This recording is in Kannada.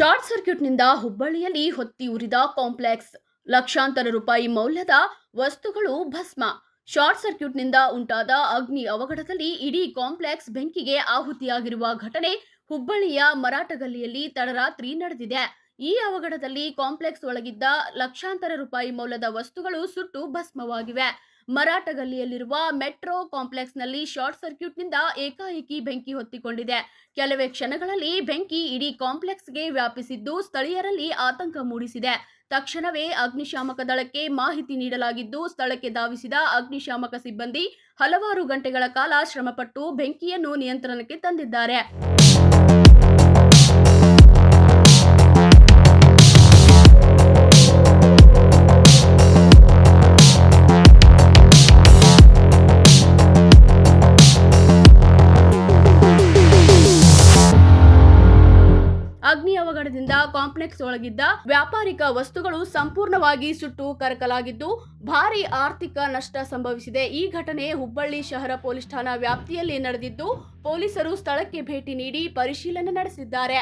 ಶಾರ್ಟ್ ಸರ್ಕ್ಯೂಟ್ನಿಂದ ಹುಬ್ಬಳ್ಳಿಯಲ್ಲಿ ಹೊತ್ತಿ ಉರಿದ ಕಾಂಪ್ಲೆಕ್ಸ್. ಲಕ್ಷಾಂತರ ರೂಪಾಯಿ ಮೌಲ್ಯದ ವಸ್ತುಗಳು ಭಸ್ಮ. ಶಾರ್ಟ್ ಸರ್ಕ್ಯೂಟ್ನಿಂದ ಉಂಟಾದ ಅಗ್ನಿ ಅವಘಡದಲ್ಲಿ ಇಡೀ ಕಾಂಪ್ಲೆಕ್ಸ್ ಬೆಂಕಿಗೆ ಆಹುತಿಯಾಗಿರುವ ಘಟನೆ ಹುಬ್ಬಳ್ಳಿಯ ಮರಾಠಗಲ್ಲಿಯಲ್ಲಿ ತಡರಾತ್ರಿ ನಡೆದಿದೆ. ಈ ಅವಘಡದಲ್ಲಿ ಕಾಂಪ್ಲೆಕ್ಸ್ ಒಳಗಿದ್ದ ಲಕ್ಷಾಂತರ ರೂಪಾಯಿ ಮೌಲ್ಯದ ವಸ್ತುಗಳು ಸುಟ್ಟು ಭಸ್ಮವಾಗಿವೆ. ಮರಾಠಗಲ್ಲಿಯಲ್ಲಿರುವ ಮೆಟ್ರೋ ಕಾಂಪ್ಲೆಕ್ಸ್ನಲ್ಲಿ ಶಾರ್ಟ್ ಸರ್ಕ್ಯೂಟ್ನಿಂದ ಏಕಾಏಕಿ ಬೆಂಕಿ ಹೊತ್ತಿಕೊಂಡಿದೆ. ಕೆಲವೇ ಕ್ಷಣಗಳಲ್ಲಿ ಬೆಂಕಿ ಇಡೀ ಕಾಂಪ್ಲೆಕ್ಸ್ಗೆ ವ್ಯಾಪಿಸಿದ್ದು ಸ್ಥಳೀಯರಲ್ಲಿ ಆತಂಕ ಮೂಡಿಸಿದೆ. ತಕ್ಷಣವೇ ಅಗ್ನಿಶಾಮಕ ದಳಕ್ಕೆ ಮಾಹಿತಿ ನೀಡಲಾಗಿದ್ದು ಸ್ಥಳಕ್ಕೆ ಧಾವಿಸಿದ ಅಗ್ನಿಶಾಮಕ ಸಿಬ್ಬಂದಿ ಹಲವಾರು ಗಂಟೆಗಳ ಕಾಲ ಶ್ರಮಪಟ್ಟು ಬೆಂಕಿಯನ್ನು ನಿಯಂತ್ರಣಕ್ಕೆ ತಂದಿದ್ದಾರೆ. ಅಗ್ನಿ ಅವಘಡದಿಂದ ಕಾಂಪ್ಲೆಕ್ಸ್ ಒಳಗಿದ್ದ ವ್ಯಾಪಾರಿಕ ವಸ್ತುಗಳು ಸಂಪೂರ್ಣವಾಗಿ ಸುಟ್ಟು ಕರಕಲಾಗಿದ್ದು, ಭಾರಿ ಆರ್ಥಿಕ ನಷ್ಟ ಸಂಭವಿಸಿದೆ. ಈ ಘಟನೆ ಹುಬ್ಬಳ್ಳಿ ಶಹರ ಪೊಲೀಸ್ ಠಾಣಾ ವ್ಯಾಪ್ತಿಯಲ್ಲಿ ನಡೆದಿದ್ದು, ಪೊಲೀಸರು ಸ್ಥಳಕ್ಕೆ ಭೇಟಿ ನೀಡಿ ಪರಿಶೀಲನೆ ನಡೆಸಿದ್ದಾರೆ.